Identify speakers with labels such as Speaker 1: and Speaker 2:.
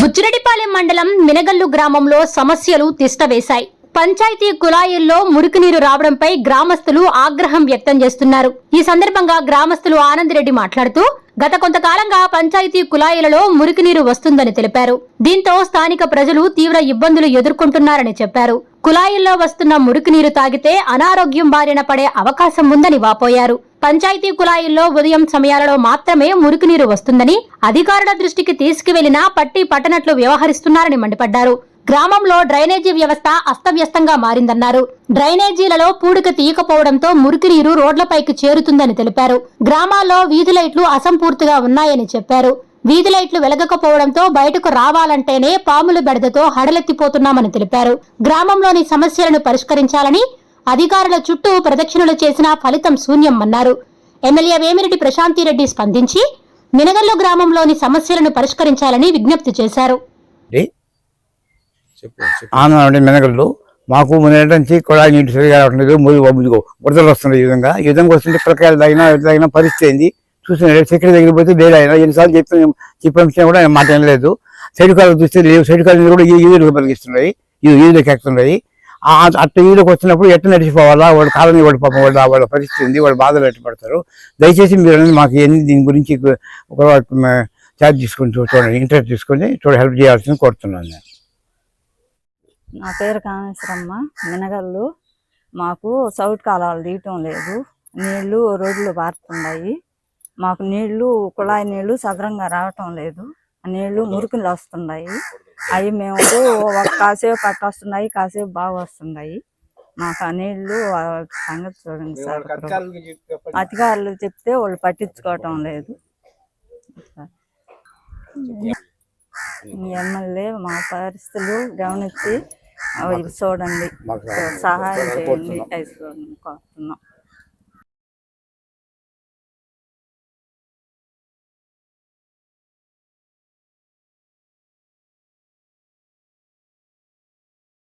Speaker 1: బుచ్చిరెడ్డిపాలెం మండలం మినగల్లు గ్రామంలో సమస్యలు తిష్టవేశాయి. పంచాయతీ కుళాయిల్లో మురికినీరు రావడంపై గ్రామస్తులు ఆగ్రహం వ్యక్తం చేస్తున్నారు. ఈ సందర్భంగా గ్రామస్తులు ఆనందరెడ్డి మాట్లాడుతూ గత కొంతకాలంగా పంచాయతీ కుళాయిలలో మురికినీరు వస్తుందని తెలిపారు. దీంతో స్థానిక ప్రజలు తీవ్ర ఇబ్బందులు ఎదుర్కొంటున్నారని చెప్పారు. కుళాయిల్లో వస్తున్న మురికినీరు తాగితే అనారోగ్యం బారిన పడే అవకాశం ఉందని వాపోయారు. పంచాయతీ కుళాయిల్లో ఉదయం సమయాలలో మాత్రమే మురికినీరు వస్తుందని అధికారుల దృష్టికి తీసుకువెళ్ళినా పట్టి పట్టనట్లు వ్యవహరిస్తున్నారని మండిపడ్డారు. గ్రామంలో డ్రైనేజీ వ్యవస్థ అస్తవ్యస్తంగా మారిందన్నారు. డ్రైనేజీలలో పూడిక తీయకపోవడంతో మురికినీరు రోడ్లపైకి చేరుతుందని తెలిపారు. గ్రామాల్లో వీధి లైట్లు అసంపూర్తిగా ఉన్నాయని చెప్పారు. వీధి లైట్లు వెలగకపోవడంతో బయటకు రావాలంటేనే పాముల బెడదతో హడలెత్తిపోతున్నామని తెలిపారు. గ్రామంలోని సమస్యలను పరిష్కరించాలని అధికారుల చుట్టూ ప్రదక్షిణలు చేసినా ఫలితం శూన్యం అన్నారు ఎమ్మెల్యే వేమిరెడ్డి ప్రశాంతిరెడ్డి స్పందించి మినగల్లు గ్రామంలోని సమస్యలను పరిష్కరించాలని విజ్ఞప్తి చేశారు
Speaker 2: మాకు మొన్నటి నుంచి కుళాయి నీటి సరిగా రావట్లేదు మురి ముదిగో బురదలు వస్తున్నాయి ఈ విధంగా ఈ విధంగా వస్తుంటే పిల్లకాయలు తాగినా తాగినా పరిస్థితి ఏంది చూసిన సెక్రటరీ దగ్గర పోతే లేదు ఆయన ఎన్నిసార్లు చెప్పిన చెప్పిన కూడా ఆయన మాట వినలేదు సైడ్ కాలు చూస్తే లేవు సైడ్ కాలు కూడా ఈ బలిగిస్తున్నాయి ఈ ఈదులకు ఎక్కుతున్నాయి అట్ట ఈడకు వచ్చినప్పుడు ఎట్ట నడిచిపోవాలా? వాడు కాలనీ వాడు పాపం వాళ్ళ వాళ్ళ పరిస్థితి ఉంది వాళ్ళు బాధలు ఎట్ట పడతారు దయచేసి మీరు మాకు ఎన్ని దీని గురించి ఒక ఛార్జ్ తీసుకుని చూడండి ఇంట్రెస్ట్ తీసుకొని చూడ హెల్ప్ చేయాల్సింది కోరుతున్నాను నేను.
Speaker 3: నా పేరు కామేశ్వరమ్మ మినగల్లు. మాకు సౌట్ కాలాలు తీయటం లేదు. నీళ్ళు రోడ్లు పారుతున్నాయి మాకు నీళ్ళు కుళాయి నీళ్ళు సదరంగా రావటం లేదు. నీళ్ళు మురికిలు వస్తున్నాయి అవి మేము ఒక కాసేపు పట్టు వస్తున్నాయి కాసేపు బాగా వస్తున్నాయి. మాకు ఆ సంగతి చూడండి సార్ అధికారులు చెప్తే వాళ్ళు పట్టించుకోవటం లేదు. ఎమ్మెల్యే మా పరిస్థితులు గమనించి చూడండి. సహాయం చేయండి కోరుతున్నాం.